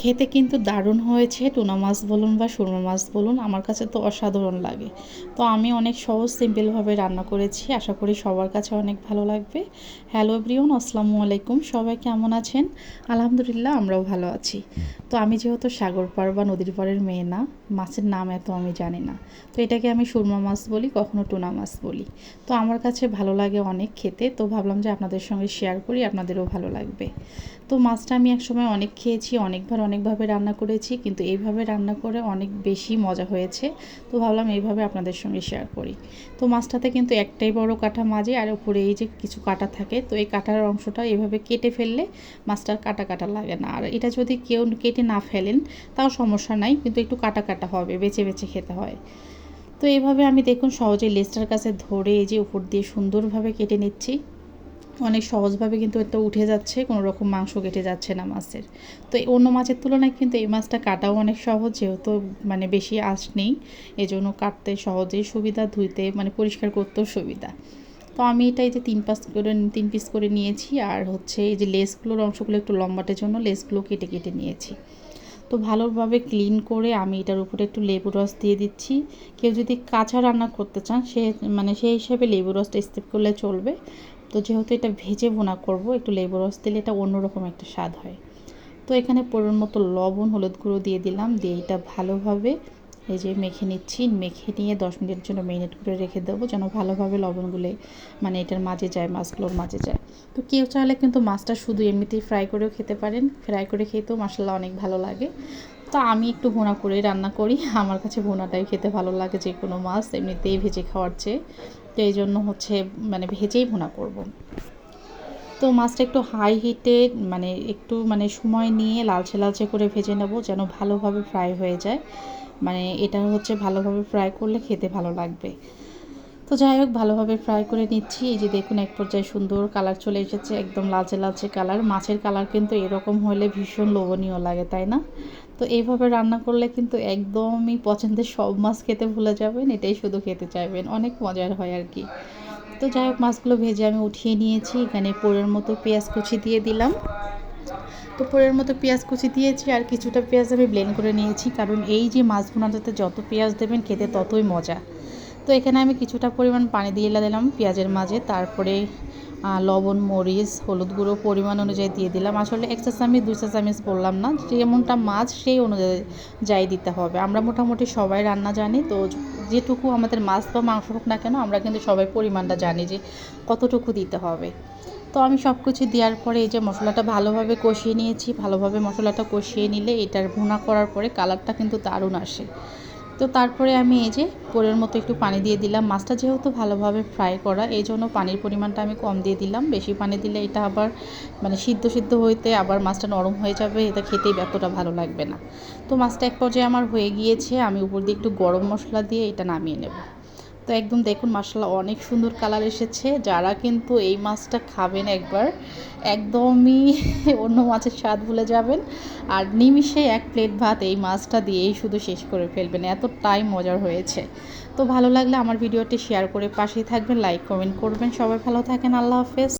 খেতে কিন্তু দারুণ হয়েছে। টুনা মাছ বলুন বা সুরমা মাছ বলুন, আমার কাছে তো অসাধারণ লাগে। তো আমি অনেক সহজ সিম্পলভাবে রান্না করেছি। আশা করি সবার কাছে অনেক ভালো লাগবে। হ্যালো ব্রিয়ন আসসালামু আলাইকুম। সবাই কেমন আছেন? আলহামদুলিল্লাহ, আমরাও ভালো আছি। তো আমি যেহেতু সাগর পাড় বা নদীর পাড়ের মেয়ে না, মাছের নাম এত আমি জানি না। তো এটাকে আমি সুরমা মাছ বলি, কখনো টুনা মাছ বলি। তো আমার কাছে ভালো লাগে অনেক খেতে। তো ভাবলাম যে আপনাদের সঙ্গে শেয়ার করি, আপনাদেরও ভালো লাগবে। তো মাছটা আমি একসময় অনেক খেয়েছি, অনেকবার অনেকভাবে রান্না করেছি, কিন্তু এইভাবে রান্না করে অনেক বেশি মজা হয়েছে। তো ভাবলাম এইভাবে আপনাদের সঙ্গে শেয়ার করি। তো মাছটাতে কিন্তু একটাই বড় কাটা মাঝে, আর উপরে এই যে কিছু কাটা থাকে, তো এই কাটার অংশটা এভাবে কেটে ফেললে মাছটার কাটা কাটা লাগে না। আর এটা যদি কেউ কেটে না ফেলেন, তাও সমস্যা নাই, কিন্তু একটু কাটা কাটা হবে, বেছে বেছে খেতে হয়। তো এইভাবে আমি দেখুন সহজে লেজটার কাছে ধরে এই যে উপর দিয়ে সুন্দরভাবে কেটে নিচ্ছি। অনেক সহজভাবে কিন্তু এটা উঠে যাচ্ছে, কোনো রকম মাংস কেটে যাচ্ছে না মাছের। তো অন্য মাছের তুলনায় কিন্তু এই মাছটা কাটাও অনেক সহজ, যেহেতু মানে বেশি আঁশ নেই, এজন্য কাটতে সহজেই সুবিধা, ধুইতে মানে পরিষ্কার করতেও সুবিধা। তো আমি এটা এই যে তিন পাস করে, তিন পিস করে নিয়েছি, আর হচ্ছে এই যে লেসগুলোর অংশগুলো একটু লম্বাটের জন্য লেসগুলো কেটে কেটে নিয়েছি। তো ভালোভাবে ক্লিন করে আমি এটার উপরে একটু লেবু রস দিয়ে দিচ্ছি। কেউ যদি কাঁচা রান্না করতে চান, সে মানে সেই হিসেবে লেবু রসটা স্টেপ করলে চলবে। তো যেহেতু এটা ভেজে বোনা করব, একটু লেবু রস দিলে এটা অন্যরকম একটা স্বাদ হয়। তো এখানে পরের মতো লবণ, হলুদ গুঁড়ো দিয়ে দিলাম, দিয়ে এটা ভালোভাবে এই যে মেখে নিচ্ছি। মেখে নিয়ে দশ মিনিটের জন্য মেরিনেট করে রেখে দেবো যেন ভালোভাবে লবণগুলো মানে এটার মাঝে যায়, মাছগুলোর মাঝে যায়। তো কেউ চাইলে কিন্তু মাছটা শুধু এমনিতেই ফ্রাই করেও খেতে পারেন। ফ্রাই করে খেতেও মশলা অনেক ভালো লাগে। তো আমি একটু ভুনা করে রান্না করি। আমার কাছে ভুনাটাই খেতে ভালো লাগে যে কোনো মাছ, এমনিতেই ভেজে খাওয়ার চেয়ে। তো এই জন্য হচ্ছে মানে ভেজেই ভুনা করব। তো মাছটা একটু হাই হিটে মানে একটু মানে সময় নিয়ে লালচে লালচে করে ভেজে নেব যেন ভালোভাবে ফ্রাই হয়ে যায়। মানে এটা হচ্ছে ভালোভাবে ফ্রাই করলে খেতে ভালো লাগবে। তো যাই হোক, ভালোভাবে ফ্রাই করে নিচ্ছি। এই যে দেখুন, এক পর্যায়ে সুন্দর কালার চলে এসেছে, একদম লালচে লালচে কালার মাছের কালার কিন্তু এরকম হলে ভীষণ লোভনীয় লাগে, তাই না? তো এইভাবে রান্না করলে কিন্তু একদমই পছন্দের সব মাছ খেতে ভুলে যাবেন, এটাই শুধু খেতে চাইবেন, অনেক মজার হয় আর কি। তো যাই হোক, মাছগুলো ভেজে আমি উঠিয়ে নিয়েছি, এখানে পোড়ের মতো পেঁয়াজ কুচি দিয়ে দিলাম। তো পোড়ের মতো পেঁয়াজ কুচি দিয়েছি, আর কিছুটা পেঁয়াজ আমি ব্লেন্ড করে নিয়েছি, কারণ এই যে মাছ ভুনাটাতে যত পেঁয়াজ দেবেন খেতে ততই মজা। তো এখানে আমি কিছুটা পরিমাণ পানি দিয়ে দিলাম পেঁয়াজের মাঝে, তারপরে লবণ, মরিচ, হলুদ গুঁড়ো পরিমাণ অনুযায়ী দিয়ে দিলাম। আসলে এক চা চামিচ দুই চা চামিচ বললাম না, যেমনটা মাছ সেই অনুযায়ী যাই দিতে হবে। আমরা মোটামুটি সবাই রান্না জানি, তো যেটুকু আমাদের মাছ বা মাংস হোক না কেন, আমরা কিন্তু সবাই পরিমাণটা জানি যে কতটুকু দিতে হবে। তো আমি সব কিছু দেওয়ার পরে এই যে মশলাটা ভালোভাবে কষিয়ে নিয়েছি, ভালোভাবে মশলাটা কষিয়ে নিলে এটার ভুনা করার পরে কালারটা কিন্তু দারুণ আসে। তো তারপরে আমি এই যে পোড়ের মতো একটু পানি দিয়ে দিলাম। মাছটা যেহেতু ভালোভাবে ফ্রাই করা, এই জন্য পানির পরিমাণটা আমি কম দিয়ে দিলাম। বেশি পানি দিলে এটা আবার মানে সিদ্ধ সিদ্ধ হইতে আবার মাছটা নরম হয়ে যাবে, এটা খেতেই এতটা ভালো লাগবে না। তো মাছটা এক পর্যায়ে আমার হয়ে গিয়েছে, আমি উপর দিয়ে একটু গরম মশলা দিয়ে এটা নামিয়ে নেব। তো একদম দেখুন মাসাল্লাহ অনেক সুন্দর কালার এসেছে। যারা কিন্তু এই মাছটা খাবেন একবার, একদমই অন্য মাছের স্বাদ ভুলে যাবেন। আর নিমিশে এক প্লেট ভাত এই মাছটা দিয়েই শুধু শেষ করে ফেলবেন, এতটাই মজার হয়েছে। তো ভালো লাগলে আমার ভিডিওটি শেয়ার করে পাশেই থাকবেন, লাইক, কমেন্ট করবেন। সবাই ভালো থাকেন, আল্লাহ হাফেজ।